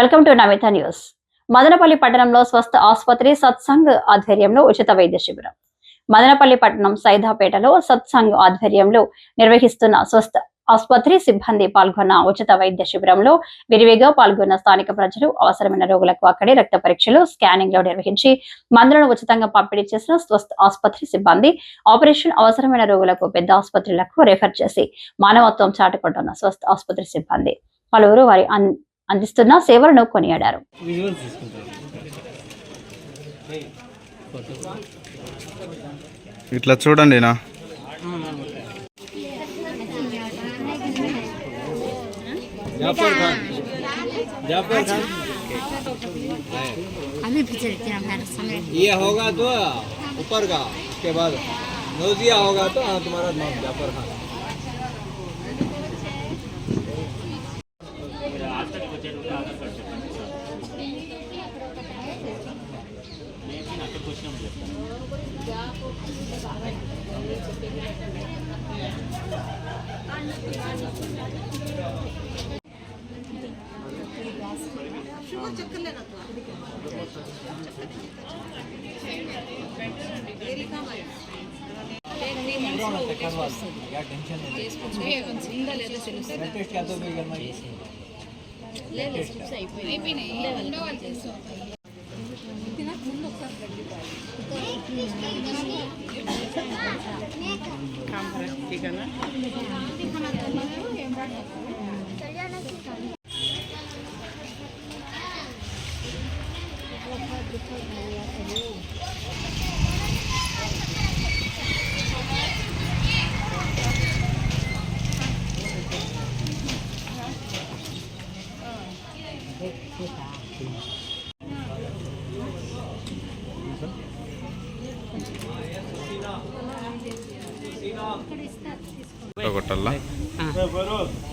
Welcome to Namitha news. Madanapalle పట్టణంలో స్వస్థ ఆసుపత్రి సత్సంగ్ ఆధ్వర్యంలో ఉచిత వైద్య శిబిరం. మదనపల్లి పట్టణం సైదాపేటలో సత్సంగ్ ఆధ్వర్యంలో నిర్వహిస్తున్న స్వస్థ ఆసుపత్రి సిబ్బంది పాల్గొన్న ఉచిత వైద్య శిబిరంలో విరివిగా పాల్గొన్న స్థానిక ప్రజలు అవసరమైన రోగులకు అక్కడే రక్త పరీక్షలు స్కానింగ్లో నిర్వహించి మందులను ఉచితంగా పంపిణీ చేసిన స్వస్థ ఆసుపత్రి సిబ్బంది ఆపరేషన్ అవసరమైన రోగులకు పెద్ద ఆసుపత్రులకు రెఫర్ చేసి మానవత్వం చాటుకుంటున్న స్వస్థ ఆసుపత్రి సిబ్బంది. పలువురు వారి అందిస్తున్న సేవలను కొనియాడారు విజువల్ తీసుకుంటారు ఇట్లా చూడండి నా जाफर खान जाफर खान अभी भी चलते हैं हमारे समय ये होगा तो ऊपर का उसके बाद नोजिया होगा तो हाँ तुम्हारा नाम जाफर खान काम ठीक है ना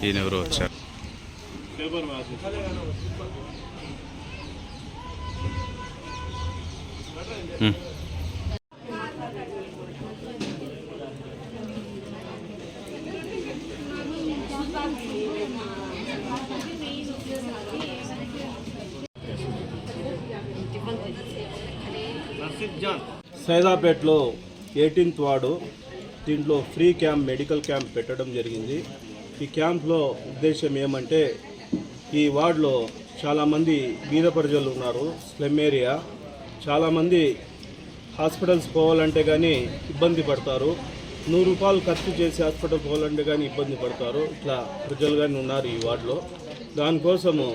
ఈయన ఎవరు వచ్చారు సైదాపేటలో ఎయిటీన్త్ వార్డు దీంట్లో ఫ్రీ క్యాంప్ మెడికల్ క్యాంప్ పెట్టడం జరిగింది. ఈ క్యాంప్లో ఉద్దేశం ఏమంటే ఈ వార్డులో చాలామంది బీద ప్రజలు ఉన్నారు. స్లెమ్ ఏరియా. చాలామంది హాస్పిటల్స్ పోవాలంటే కానీ ఇబ్బంది పడతారు. నూరు రూపాయలు ఖర్చు చేసి హాస్పిటల్ పోవాలంటే కానీ ఇబ్బంది పడతారు. ఇట్లా ప్రజలు కానీ ఉన్నారు ఈ వార్డులో. దానికోసము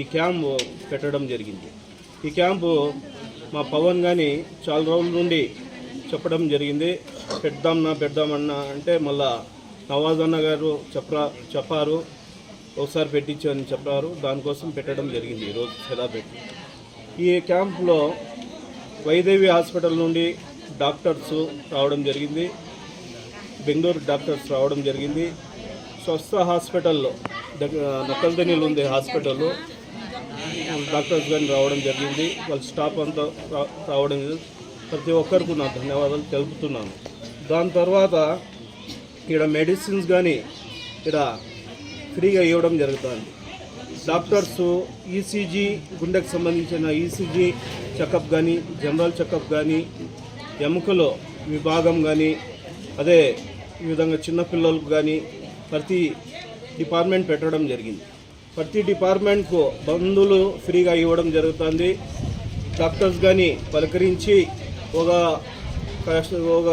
ఈ క్యాంపు పెట్టడం జరిగింది. ఈ క్యాంపు మా పవన్ కానీ చాలా రోజుల నుండి చెప్పడం జరిగింది. పెడదామన్నా పెడదామన్నా అంటే మళ్ళా నవాజ్ అన్న గారు చెప్పరా చెప్పారు. ఒకసారి పెట్టించు అని చెప్పారు. దానికోసం పెట్టడం జరిగింది ఈరోజు సెలాబెట్ ఈ క్యాంప్లో వైదేవి హాస్పిటల్ నుండి డాక్టర్స్ రావడం జరిగింది. బెంగళూరు డాక్టర్స్ రావడం జరిగింది. స్వస్థ హాస్పిటల్లో దగ్గర నక్కల్దనీలు ఉంది హాస్పిటల్లో డాక్టర్స్ కానీ రావడం జరిగింది. వాళ్ళ స్టాఫ్ అంతా రా- రావడం ప్రతి ఒక్కరికి నా ధన్యవాదాలు తెలుపుతున్నాను. దాని తర్వాత ఇక్కడ మెడిసిన్స్ కానీ ఇక్కడ ఫ్రీగా ఇవ్వడం జరుగుతుంది. డాక్టర్స్ ఈసీజీ గుండెకు సంబంధించిన ఈసీజీ చెకప్ కానీ జనరల్ చెకప్ కానీ ఎముకలో విభాగం కానీ అదే ఈ విధంగా చిన్నపిల్లలకు కానీ ప్రతి డిపార్ట్మెంట్ పెట్టడం జరిగింది. ప్రతి డిపార్ట్మెంట్కు బంధువులు ఫ్రీగా ఇవ్వడం జరుగుతుంది. డాక్టర్స్ కానీ పలకరించి ఒక ఒక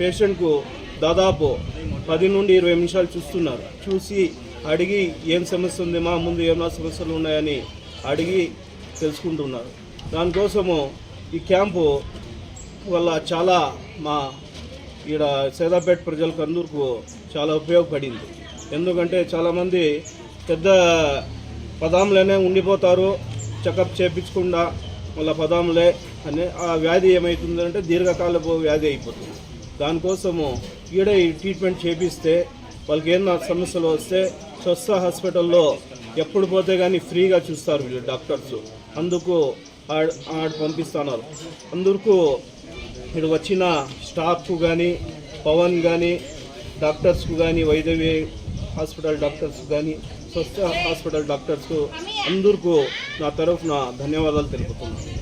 పేషెంట్కు దాదాపు పది నుండి ఇరవై నిమిషాలు చూస్తున్నారు. చూసి అడిగి ఏం సమస్య ఉంది మా ముందు ఏమైనా సమస్యలు ఉన్నాయని అడిగి తెలుసుకుంటున్నారు. దానికోసము ఈ క్యాంపు వల్ల చాలా మా ఈడ సేదాపేట ప్రజలకు అందరికీ చాలా ఉపయోగపడింది. ఎందుకంటే చాలామంది పెద్ద పదాములనే ఉండిపోతారు చెకప్ చేయించకుండా మళ్ళీ పదాములే అని ఆ వ్యాధి ఏమవుతుందంటే దీర్ఘకాలపు వ్యాధి అయిపోతుంది. దానికోసము ఈడ ఈ ట్రీట్మెంట్ చేపిస్తే వాళ్ళకి ఏమన్నా సమస్యలు వస్తే స్వస్థ హాస్పిటల్లో ఎప్పుడు పోతే కానీ ఫ్రీగా చూస్తారు వీళ్ళు డాక్టర్స్. అందుకు ఆడ పంపిస్తున్నారు. అందుకు ఇక్కడ వచ్చిన స్టాఫ్కు కానీ పవన్ కానీ డాక్టర్స్కు కానీ వైద్యవి హాస్పిటల్ డాక్టర్స్ కానీ స్వస్థ హాస్పిటల్ డాక్టర్స్కు అందరికీ నా తరఫున ధన్యవాదాలు తెలుపుతున్నాను.